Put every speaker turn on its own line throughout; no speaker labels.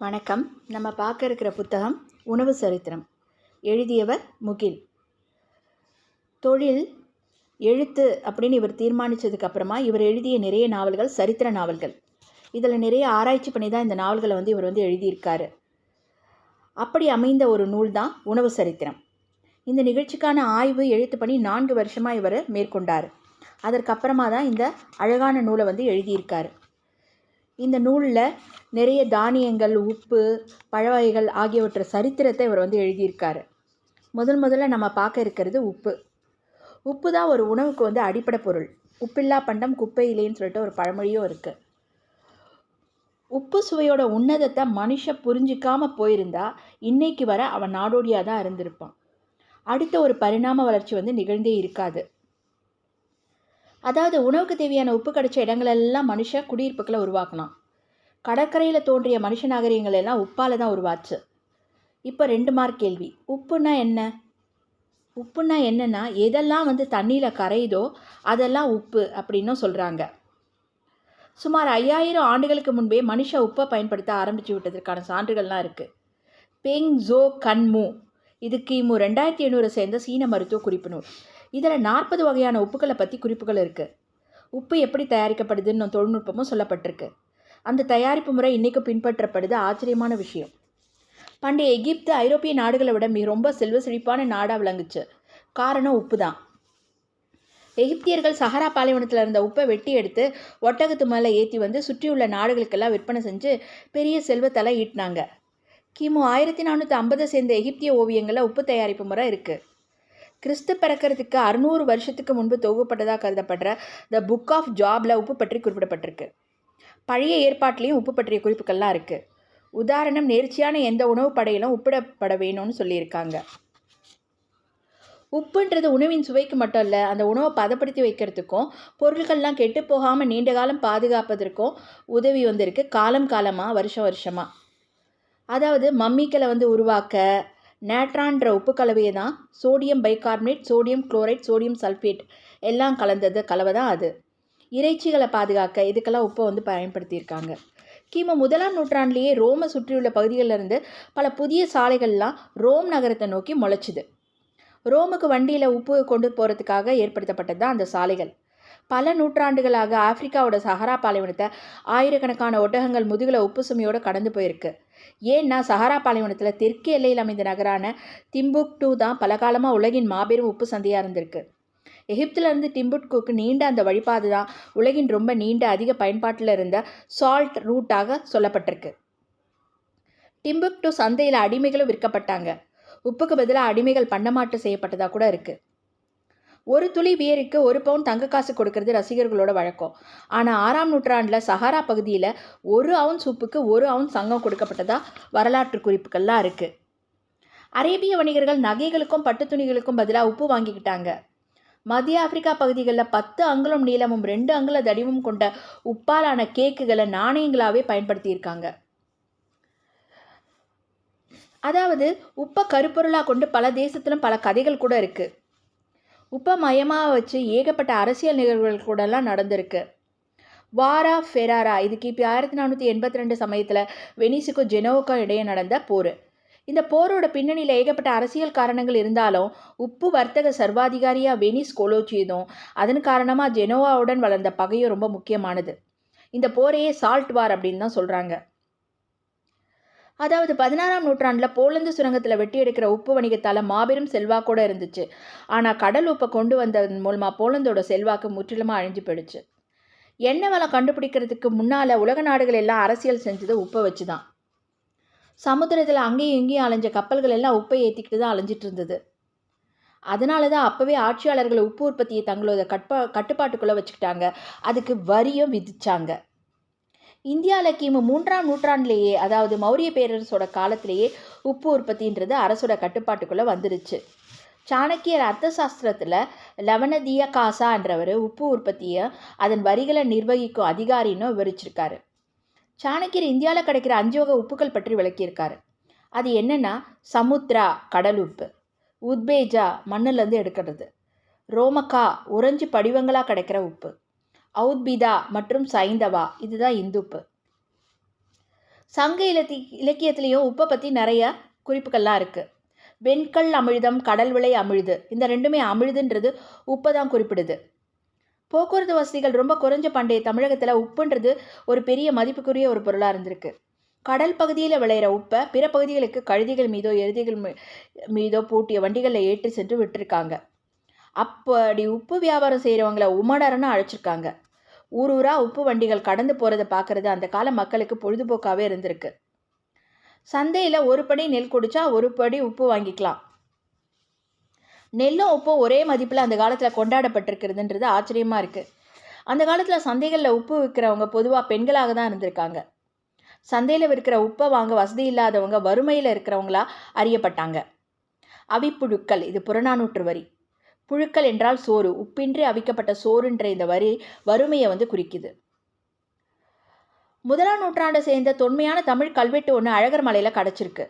வணக்கம். நம்ம பார்க்க இருக்கிற புத்தகம் உணவு சரித்திரம். எழுதியவர் முகில். தொழில் எழுத்து அப்படின்னு இவர் தீர்மானித்ததுக்கு அப்புறமா இவர் எழுதிய நிறைய நாவல்கள் சரித்திர நாவல்கள். இதில் நிறைய ஆராய்ச்சி பண்ணி தான் இந்த நாவல்களை வந்து இவர் வந்து எழுதியிருக்காரு. அப்படி அமைந்த ஒரு நூல் தான் உணவு சரித்திரம். இந்த நிகழ்ச்சிக்கான ஆய்வு எழுத்து பணி நான்கு வருஷமாக இவர் மேற்கொண்டார். அதற்கப்புறமா தான் இந்த அழகான நூலை வந்து எழுதியிருக்காரு. இந்த நூலில் நிறைய தானியங்கள் உப்பு பழவகைகள் ஆகியவற்றை சரித்திரத்தை இவர் வந்து எழுதியிருக்காரு. முதல் முதல்ல நம்ம பார்க்க இருக்கிறது உப்பு. உப்பு தான் ஒரு உணவுக்கு வந்து அடிப்படை பொருள். உப்பில்லா பண்டம் குப்பையிலேன்னு சொல்லிட்டு ஒரு பழமொழியும் இருக்குது உப்பு சுவையோட உன்னதத்தை மனுஷன் புரிஞ்சிக்காம போயிருந்தா இன்னைக்கு வர அவன் நாடோடியாக தான் இருந்திருப்பான். அடுத்த ஒரு பரிணாம வளர்ச்சி வந்து நிகழ்ந்தே இருக்காது. அதாவது உணவுக்கு தேவையான உப்பு கிடைச்ச இடங்களெல்லாம் மனுஷன் குடியிருப்புகளை உருவாக்கலாம் கடற்கரையில் தோன்றிய மனுஷ நாகரிகங்கள் எல்லாம் உப்பால் தான் உருவாச்சு. இப்போ ரெண்டு மார்க் கேள்வி. உப்புனா என்ன? உப்புனா என்னன்னா எதெல்லாம் வந்து தண்ணியில் கரையுதோ அதெல்லாம் உப்பு அப்படின்னும் சொல்கிறாங்க சுமார் ஐயாயிரம் ஆண்டுகளுக்கு முன்பே மனுஷ உப்பை பயன்படுத்த ஆரம்பித்து விட்டதற்கான சான்றுகள்லாம் இருக்குது பெங் ஜோ கன்மு இது கிமு ரெண்டாயிரத்தி எண்ணூறு சேர்ந்த சீன மருத்துவ குறிப்பு நூல். இதில் நாற்பது வகையான உப்புகளை பற்றி குறிப்புகள் இருக்குது உப்பு எப்படி தயாரிக்கப்படுதுன்னு தொழில்நுட்பமும் சொல்லப்பட்டிருக்கு. அந்த தயாரிப்பு முறை இன்றைக்கும் பின்பற்றப்படுது ஆச்சரியமான விஷயம். பண்டைய எகிப்து ஐரோப்பிய நாடுகளை விட மிக ரொம்ப செல்வ செழிப்பான நாடாக விளங்குச்சு. காரணம் உப்பு தான். எகிப்தியர்கள் சஹரா பாலைவனத்தில் இருந்த உப்பை வெட்டி எடுத்து ஒட்டகத்து மேலே ஏற்றி வந்து சுற்றியுள்ள நாடுகளுக்கெல்லாம் விற்பனை செஞ்சு பெரிய செல்வத்தலை ஈட்டினாங்க. கிமு ஆயிரத்தி நானூற்றி ஐம்பதை சேர்ந்த எகிப்திய ஓவியங்களில் உப்பு தயாரிப்பு முறை இருக்குது கிறிஸ்து பிறக்கிறதுக்கு அறுநூறு வருஷத்துக்கு முன்பு தொகுப்பட்டதாக கருதப்படுற த புக் ஆஃப் ஜாபில் உப்பு பற்றி குறிப்பிடப்பட்டிருக்கு. பழைய ஏற்பாட்டிலையும் உப்பு பற்றிய குறிப்புகள்லாம் இருக்குது உதாரணம் நேர்ச்சியான எந்த உணவு படையிலும் உப்பிடப்பட வேணும்னு சொல்லியிருக்காங்க. உப்புன்றது உணவின் சுவைக்கு மட்டும் இல்லை அந்த உணவை பதப்படுத்தி வைக்கிறதுக்கும் பொருட்கள்லாம் கெட்டு போகாமல் நீண்ட காலம் பாதுகாப்பதற்கும் உதவி வந்திருக்கு காலம் காலமாக வருஷம் வருஷமாக அதாவது மம்மிக்களை வந்து உருவாக்க நேட்ரான்ற உப்பு கலவையை தான் sodium bicarbonate sodium chloride sodium sulphate எல்லாம் கலந்தது கலவை தான் அது. இறைச்சிகளை பாதுகாக்க இதுக்கெல்லாம் உப்பை வந்து பயன்படுத்தியிருக்காங்க. கிமு முதலாம் நூற்றாண்டிலேயே ரோமை சுற்றியுள்ள பகுதிகளிலிருந்து பல புதிய சாலைகள்லாம் ரோம் நகரத்தை நோக்கி முளைச்சிது. ரோமுக்கு வண்டியில் உப்பு கொண்டு போகிறதுக்காக ஏற்படுத்தப்பட்டது தான் அந்த சாலைகள். பல நூற்றாண்டுகளாக ஆப்பிரிக்காவோட சஹரா பாலைவனத்தை ஆயிரக்கணக்கான ஒட்டகங்கள் முதுகில் உப்பு சுமையோடு கடந்து போயிருக்கு. ஏன்னா சஹாரா பாலைவனத்தில் தெற்கு எல்லையில் அமைந்த நகரான திம்புக்டூ தான் பல காலமாக உலகின் மாபெரும் உப்பு சந்தையாக இருந்திருக்கு. எகிப்திலிருந்து டிம்புட்குக்கு நீண்ட அந்த வழிபாதை தான் உலகின் ரொம்ப நீண்ட அதிக பயன்பாட்டில் இருந்த சால்ட் ரூட்டாக சொல்லப்பட்டிருக்கு. டிம்புக்டு சந்தையில் அடிமைகளும் விற்கப்பட்டாங்க. உப்புக்கு பதிலாக அடிமைகள் பண்ணமாட்டு செய்யப்பட்டதாக கூட இருக்குது ஒரு துளி வியருக்கு ஒரு பவுன் தங்க காசு கொடுக்கறது ரசிகர்களோட வழக்கம். ஆனால் ஆறாம் நூற்றாண்டில் சஹாரா பகுதியில் ஒரு அவுன்ஸ் உப்புக்கு ஒரு அவுன்ஸ் சங்கம் கொடுக்கப்பட்டதா வரலாற்று குறிப்புகள்லாம் இருக்குது அரேபிய வணிகர்கள் நகைகளுக்கும் பட்டு துணிகளுக்கும் பதிலாக உப்பு வாங்கிக்கிட்டாங்க. மத்திய ஆப்பிரிக்கா பகுதிகளில் பத்து அங்குலம் நீளமும் ரெண்டு அங்குல தடிவும் கொண்ட உப்பாலான கேக்குகளை நாணயங்களாகவே பயன்படுத்தியிருக்காங்க. அதாவது உப்பை கருப்பொருளாக கொண்டு பல தேசத்திலும் பல கதைகள் கூட இருக்குது உப்பமயமாக வச்சு ஏகப்பட்ட அரசியல் நிகழ்வுகள் கூடலாம் நடந்திருக்கு. வாரா ஃபெராரா இது கிபி ஆயிரத்தி நானூற்றி எண்பத்தி ரெண்டு சமயத்தில் வெனிஸுக்கும் ஜெனோவுக்கும் இடையே நடந்த போர். இந்த போரோட பின்னணியில் ஏகப்பட்ட அரசியல் காரணங்கள் இருந்தாலும் உப்பு வர்த்தக சர்வாதிகாரியாக வெனிஸ் கொலோச்சியதும் அதன் காரணமாக ஜெனோவாவுடன் வளர்ந்த பகையும் ரொம்ப முக்கியமானது. இந்த போரையே சால்ட் வார் அப்படின்னு தான் சொல்கிறாங்க அதாவது பதினாறாம் நூற்றாண்டில் போலந்து சுரங்கத்தில் வெட்டி எடுக்கிற உப்பு வணிகத்தால் மாபெரும் செல்வாக்கோடு இருந்துச்சு. ஆனால் கடல் உப்பை கொண்டு வந்ததன் மூலமாக போலந்தோட செல்வாக்கு முற்றிலுமாக அழிஞ்சு போயிடுச்சு. எண்ணெய் வளம் கண்டுபிடிக்கிறதுக்கு முன்னால் உலக நாடுகள் எல்லாம் அரசியல் செஞ்சது உப்பை வச்சு தான் சமுத்திரத்தில் அங்கேயும் இங்கேயும் அலைஞ்ச கப்பல்கள் எல்லாம் உப்பை ஏற்றிக்கிட்டு தான் அலைஞ்சிட்டு இருந்தது. அதனால தான் அப்போவே ஆட்சியாளர்கள் உப்பு உற்பத்தியை தங்களோட கட்பா கட்டுப்பாட்டுக்குள்ளே வச்சுக்கிட்டாங்க. அதுக்கு வரியும் விதித்தாங்க இந்தியாவில் கிமு மூன்றாம் நூற்றாண்டிலேயே அதாவது மௌரிய பேரரசோட காலத்திலேயே உப்பு உற்பத்தின்றது அரசோட கட்டுப்பாட்டுக்குள்ளே வந்துருச்சு. சாணக்கியர் அர்த்த சாஸ்திரத்தில் லவனதிய காசான்றவர் உப்பு உற்பத்தியை அதன் வரிகளை நிர்வகிக்கும் அதிகாரின்னு விவரிச்சிருக்காரு. சாணக்கியர் இந்தியாவில் கிடைக்கிற அஞ்சு வகை உப்புகள் பற்றி விளக்கியிருக்காரு. அது என்னென்னா சமுத்ரா கடல் உப்பு. உத்பேஜா மண்ணிலேருந்து எடுக்கிறது. ரோமக்கா உறைஞ்சி படிவங்களாக கிடைக்கிற உப்பு. ஔத்பிதா மற்றும் சைந்தவா. இதுதான் இந்துப்பு. சங்க இலத்தி இலக்கியத்திலையும் உப்பை பற்றி நிறைய குறிப்புகள்லாம் இருக்குது வெண்கல் அமிழ்தம் கடல் விளை அமிழ்து. இந்த ரெண்டுமே அமிழ்துன்றது உப்பை தான் குறிப்பிடுது. போக்குவரத்து வசதிகள் ரொம்ப குறைஞ்ச பண்டைய தமிழகத்தில் உப்புன்றது ஒரு பெரிய மதிப்புக்குரிய ஒரு பொருளாக இருந்திருக்கு. கடல் பகுதியில் விளையிற உப்பை பிற பகுதிகளுக்கு கழுதிகள் மீதோ எருதிகள் மீ- மீதோ பூட்டிய வண்டிகளில் ஏற்றி சென்று விட்டிருக்காங்க. அப்படி உப்பு வியாபாரம் செய்கிறவங்கள உமடர்னு அழைச்சிருக்காங்க. ஊர் ஊராக உப்பு வண்டிகள் கடந்து போகிறத பார்க்குறது அந்த கால மக்களுக்கு பொழுதுபோக்காகவே இருந்திருக்கு. சந்தையில் ஒரு படி நெல் குடிச்சா ஒரு படி உப்பு வாங்கிக்கலாம். நெல்லும் உப்பும் ஒரே மதிப்பில் அந்த காலத்தில் கொண்டாடப்பட்டிருக்கிறதுன்றது ஆச்சரியமாக இருக்குது அந்த காலத்தில் சந்தைகளில் உப்பு விற்கிறவங்க பொதுவாக பெண்களாக தான் இருந்திருக்காங்க. சந்தையில் விற்கிற உப்பை வாங்க வசதி இல்லாதவங்க வறுமையில் இருக்கிறவங்களா அறியப்பட்டாங்க. அவிப்புழுக்கள் இது புறநானூற்று வரி. புழுக்கள் என்றால் சோறு. உப்பின்றி அவிக்கப்பட்ட சோறுன்ற இந்த வரி வறுமையை வந்து குறிக்குது. முதலாம் நூற்றாண்டை சேர்ந்த தொன்மையான தமிழ் கல்வெட்டு ஒன்று அழகர் மலையில் கிடச்சிருக்கு.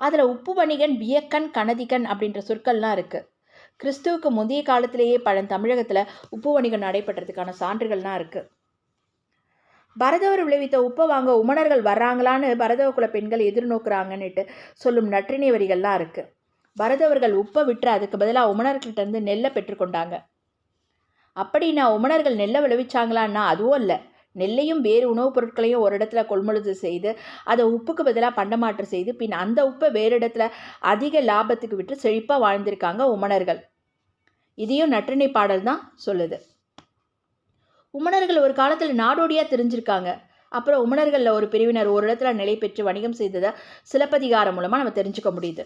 அதில் உப்பு வணிகன் வியக்கன் கணதிகன் அப்படின்ற சொற்கள்லாம் இருக்குது கிறிஸ்துவுக்கு முந்தைய காலத்திலேயே பழந்தமிழகத்தில் உப்பு வணிகம் நடைபெற்றதுக்கான சான்றுகள்லாம் இருக்குது பரதவர் விளைவித்த உப்பை வாங்க உமணர்கள் வர்றாங்களான்னு பரதவ குல பெண்கள் எதிர்நோக்குறாங்கன்னுட்டு சொல்லும் நற்றினை வரிகள்லாம் இருக்குது பரதவர்கள் உப்பை விட்டு அதுக்கு பதிலாக உமணர்கள்ட்ட இருந்து நெல்லை பெற்றுக்கொண்டாங்க அப்படின்னா உமணர்கள் நெல்லை விளைவிச்சாங்களான்னா அதுவும் இல்லை. நெல்லையும் வேறு உணவுப் பொருட்களையும் ஒரு இடத்துல கொள்முழுது செய்து அதை உப்புக்கு பதிலாக பண்டமாற்று செய்து பின் அந்த உப்பை வேறு இடத்துல அதிக லாபத்துக்கு விட்டு செழிப்பாக வாழ்ந்திருக்காங்க உமணர்கள். இதையும் நற்றிணை பாடல் தான் சொல்லுது. உமணர்கள் ஒரு காலத்தில் நாடோடியாக தெரிஞ்சிருக்காங்க. அப்புறம் உமணர்களில் ஒரு பிரிவினர் ஒரு இடத்துல நிலை பெற்று வணிகம் செய்ததை சிலப்பதிகாரம் மூலமாக நம்ம தெரிஞ்சுக்க முடியுது.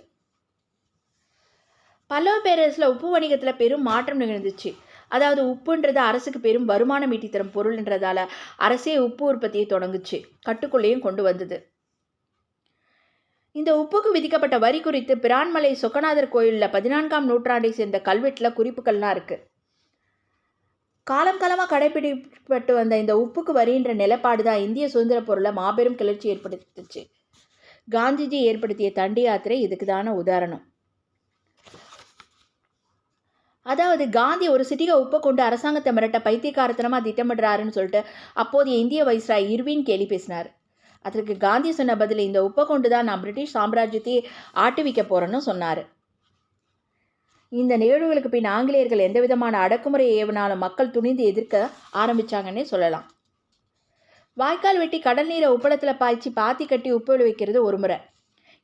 பல்லவ பேரரசில் உப்பு வணிகத்தில் பெரும் மாற்றம் நிகழ்ந்துச்சு. அதாவது உப்புன்றது அரசுக்கு பெரும் வருமானம் ஈட்டி தரும் பொருள்ன்றதால அரசே உப்பு உற்பத்தியை தொடங்குச்சு. கட்டுக்குள்ளேயும் கொண்டு வந்தது. இந்த உப்புக்கு விதிக்கப்பட்ட வரி குறித்து பிரான்மலை சொக்கநாதர் கோயிலில் பதினான்காம் நூற்றாண்டை சேர்ந்த கல்வெட்டில் குறிப்புகள்லாம் இருக்குது காலம் காலமாக கடைபிடிப்பட்டு வந்த இந்த உப்புக்கு வரின்ற நிலப்பாடு தான் இந்திய சுதந்திர பொருளை மாபெரும் கிளர்ச்சி ஏற்படுத்துச்சு. காந்திஜி ஏற்படுத்திய தண்டி யாத்திரை இதுக்கு தான உதாரணம். அதாவது காந்தி ஒரு சிட்டிகை உப்பை கொண்டு அரசாங்கத்தை மிரட்ட பைத்தியக்காரத்தனமாக திட்டமிடுறாருன்னு சொல்லிட்டு அப்போதைய இந்திய வைஸ்ராய் இர்வின் கேலி பேசினார். அதற்கு காந்தி சொன்ன பதில் இந்த உப்பை கொண்டு தான் நான் பிரிட்டிஷ் சாம்ராஜ்யத்தையே ஆட்டுவிக்க போகிறேன்னு சொன்னார். இந்த நிகழ்வுகளுக்கு பின் ஆங்கிலேயர்கள் எந்த விதமான அடக்குமுறை ஏவினாலும் மக்கள் துணிந்து எதிர்க்க ஆரம்பிச்சாங்கன்னே சொல்லலாம். வாய்க்கால் வெட்டி கடல் நீரை உப்பளத்தில் பாய்ச்சி பாத்தி கட்டி உப்பு விளைவிக்கிறது ஒரு முறை.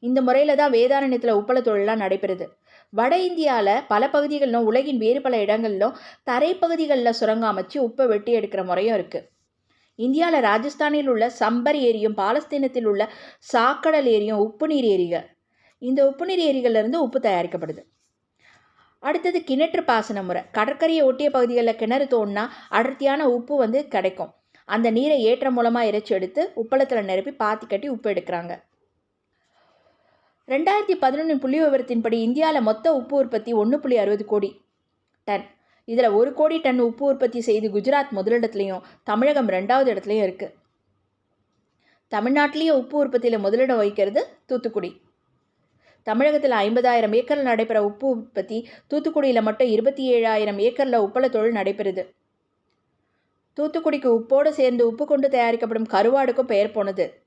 இந்த முறையில் தான் வேதாரண்யத்தில் உப்பள தொழிலாம் நடைபெறுது. வட இந்தியாவில் பல பகுதிகளிலும் உலகின் வேறு பல இடங்களிலும் தரைப்பகுதிகளில் சுரங்கம் அமைச்சு உப்பை வெட்டி எடுக்கிற முறையும் இருக்குது இந்தியாவில் ராஜஸ்தானில் உள்ள சம்பர் ஏரியும் பாலஸ்தீனத்தில் உள்ள சாக்கடல் ஏரியும் உப்பு நீர் ஏரிகள் இந்த உப்பு நீர் ஏரிகளிலிருந்து உப்பு தயாரிக்கப்படுது. அடுத்தது கிணற்று பாசன முறை. கடற்கரையை ஒட்டிய பகுதிகளில் கிணறு தோணுன்னா அடர்த்தியான உப்பு வந்து கிடைக்கும். அந்த நீரை ஏற்ற மூலமாக இறைச்சி எடுத்து உப்பளத்தில் நிரப்பி பாத்தி கட்டி உப்பு எடுக்கிறாங்க. ரெண்டாயிரத்தி பதினொன்று புள்ளி விவரத்தின்படி இந்தியாவில் மொத்த உப்பு உற்பத்தி ஒன்று புள்ளி அறுபது கோடி டன். இதில் ஒரு கோடி டன் உப்பு உற்பத்தி செய்து குஜராத் முதலிடத்துலையும் தமிழகம் ரெண்டாவது இடத்துலையும் இருக்குது தமிழ்நாட்டிலேயே உப்பு உற்பத்தியில் முதலிடம் வகிக்கிறது தூத்துக்குடி. தமிழகத்தில் ஐம்பதாயிரம் ஏக்கரில் நடைபெற உப்பு உற்பத்தி தூத்துக்குடியில் மட்டும் இருபத்தி ஏழாயிரம் ஏக்கரில் உப்பள தொழில் நடைபெறுது. தூத்துக்குடிக்கு உப்போடு சேர்ந்து உப்பு கொண்டு தயாரிக்கப்படும் கருவாடுக்கும் பெயர் போனது.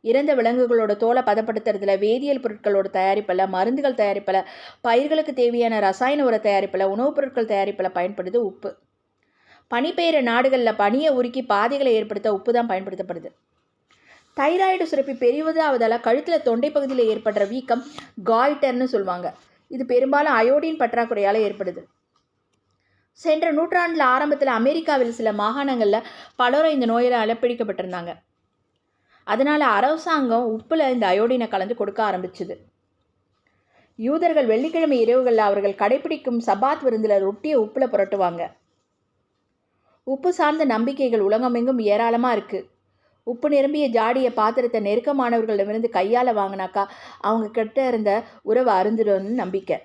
இறந்த விலங்குகளோட தோலை பதப்படுத்துறதுல வேதியியல் பொருட்களோட தயாரிப்பில் மருந்துகள் தயாரிப்பில் பயிர்களுக்கு தேவையான ரசாயன உர தயாரிப்பில் உணவுப் பொருட்கள் தயாரிப்பில் பயன்படுது உப்பு. பனி பெய்கிற நாடுகளில் பனியை உருக்கி பாதைகளை ஏற்படுத்த உப்பு தான் பயன்படுத்தப்படுது. தைராய்டு சுரப்பி பெரியதாவதால் கழுத்தில் தொண்டை பகுதியில் ஏற்படுற வீக்கம் காய்டர்னு சொல்லுவாங்க. இது பெரும்பாலும் அயோடின் பற்றாக்குறையால் ஏற்படுது. சென்ற நூற்றாண்டில் ஆரம்பத்தில் அமெரிக்காவில் சில மாகாணங்களில் பலரும் இந்த நோயால் அலப்பிடிக்கப்பட்டிருந்தாங்க அதனால் அரசாங்கம் உப்பில் இந்த அயோடினை கலந்து கொடுக்க ஆரம்பிச்சுது. யூதர்கள் வெள்ளிக்கிழமை இரவுகளில் அவர்கள் கடைபிடிக்கும் சபாத் விருந்தில் ரொட்டியை உப்பில் புரட்டுவாங்க. உப்பு சார்ந்த நம்பிக்கைகள் உலகமெங்கும் ஏராளமாக இருக்குது உப்பு நிரம்பிய ஜாடிய பாத்திரத்தை நெருக்கமானவர்களிடமிருந்து கையால் வாங்கினாக்கா அவங்க கிட்ட இருந்த உறவை அருந்துடும்னு நம்பிக்கை.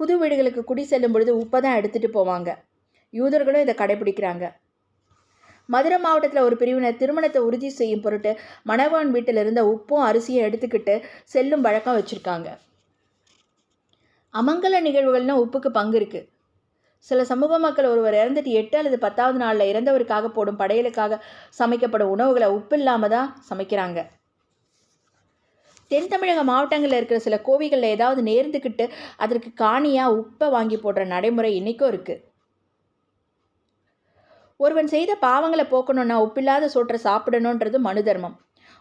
புது வீடுகளுக்கு குடி செல்லும் பொழுது உப்பை தான் எடுத்துகிட்டு போவாங்க. யூதர்களும் இதை கடைபிடிக்கிறாங்க. மதுரை மாவட்டத்தில் ஒரு பிரிவினர் திருமணத்தை உறுதி செய்யும் பொருட்டு மணவான் வீட்டில் இருந்த உப்பும் அரிசியும் எடுத்துக்கிட்டு செல்லும் வழக்கம் வச்சுருக்காங்க. அமங்கல நிகழ்வுகள்னால் உப்புக்கு பங்கு இருக்குது சில சமூக மக்கள் ஒருவர் இறந்துட்டு எட்டு அல்லது பத்தாவது நாளில் இறந்தவருக்காக போடும் படையலுக்காக சமைக்கப்படும் உணவுகளை உப்பு இல்லாமல் தான் சமைக்கிறாங்க. தென் தமிழக மாவட்டங்களில் இருக்கிற சில கோவில்களில் ஏதாவது நேர்ந்துக்கிட்டு அதற்கு காணியாக உப்பை வாங்கி போடுற நடைமுறை இன்றைக்கும் இருக்குது ஒருவன் செய்த பாவங்களை போக்கணும்னா உப்பில்லாத சோற்றை சாப்பிடணுன்றது மனு தர்மம்.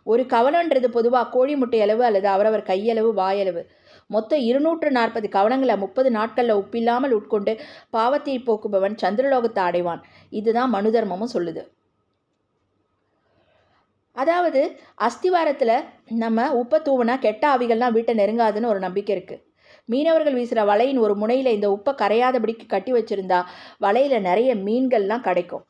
ஒரு கவனன்றது பொதுவாக கோழி முட்டை அளவு அல்லது அவரவர் கையளவு வாயளவு. மொத்தம் இருநூற்று நாற்பது கவனங்களை முப்பது நாட்களில் உப்பில்லாமல் உட்கொண்டு பாவத்தை போக்குபவன் சந்திரலோகத்தை அடைவான். இதுதான் மனு தர்மமும் சொல்லுது. அதாவது அஸ்திவாரத்தில் நம்ம உப்பை தூவினா கெட்ட ஆவிகள்லாம் வீட்டை நெருங்காதுன்னு ஒரு நம்பிக்கை இருக்குது மீனவர்கள் வீசுகிற வலையின் ஒரு முனையில் இந்த உப்பை கரையாதபடிக்கு கட்டி வச்சுருந்தா வலையில் நிறைய மீன்கள்லாம் கிடைக்கும்.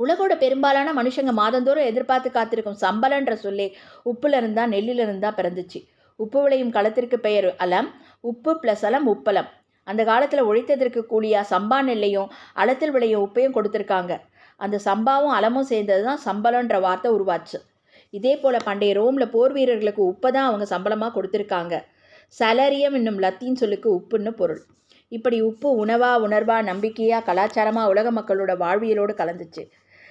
உலகோட பெரும்பாலான மனுஷங்க மாதந்தோறும் எதிர்பார்த்து காத்திருக்கும் சம்பளன்ற சொல்லே உப்புல இருந்தா நெல்லில் இருந்தா பிறந்துச்சு. உப்பு விளையும் களத்திற்கு பெயர் அலம் உப்பு ப்ளஸ் அலம் உப்பலம் அந்த காலத்தில் உழைத்ததற்கு கூலியா சம்பா நெல்லையும் அளத்தில் விளையும் உப்பையும் கொடுத்துருக்காங்க. அந்த சம்பாவும் அலமும் சேர்ந்தது தான் சம்பளன்ற வார்த்தை உருவாச்சு. இதே போல் பண்டைய ரோமில் போர் வீரர்களுக்கு உப்பை தான் அவங்க சம்பளமாக கொடுத்துருக்காங்க. சலரியம் என்னும் லத்தீன் சொல்லுக்கு உப்புன்னு பொருள். இப்படி உப்பு உணவா உணர்வா நம்பிக்கையா கலாச்சாரமாக உலக மக்களோட வாழ்வியலோடு கலந்துச்சு.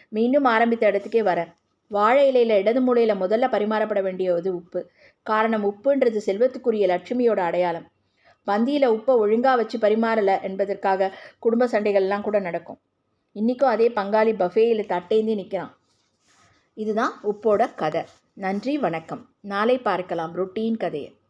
மீண்டும் ஆரம்பித்த இடத்துக்கே வரேன். வாழை இலையில் இடது மூலையில் முதல்ல பரிமாறப்பட வேண்டியது உப்பு. காரணம் உப்புன்றது செல்வத்துக்குரிய லட்சுமியோட அடையாளம். பந்தியில் உப்பை ஒழுங்காக வச்சு பரிமாறலை என்பதற்காக குடும்ப சண்டைகள்லாம் கூட நடக்கும். இன்றைக்கும் அதே பங்காளி பஃபேயில் தட்டேந்தி நிற்கிறான் இதுதான் உப்போட கதை. நன்றி வணக்கம். நாளை பார்க்கலாம் ரொட்டீன் கதையை.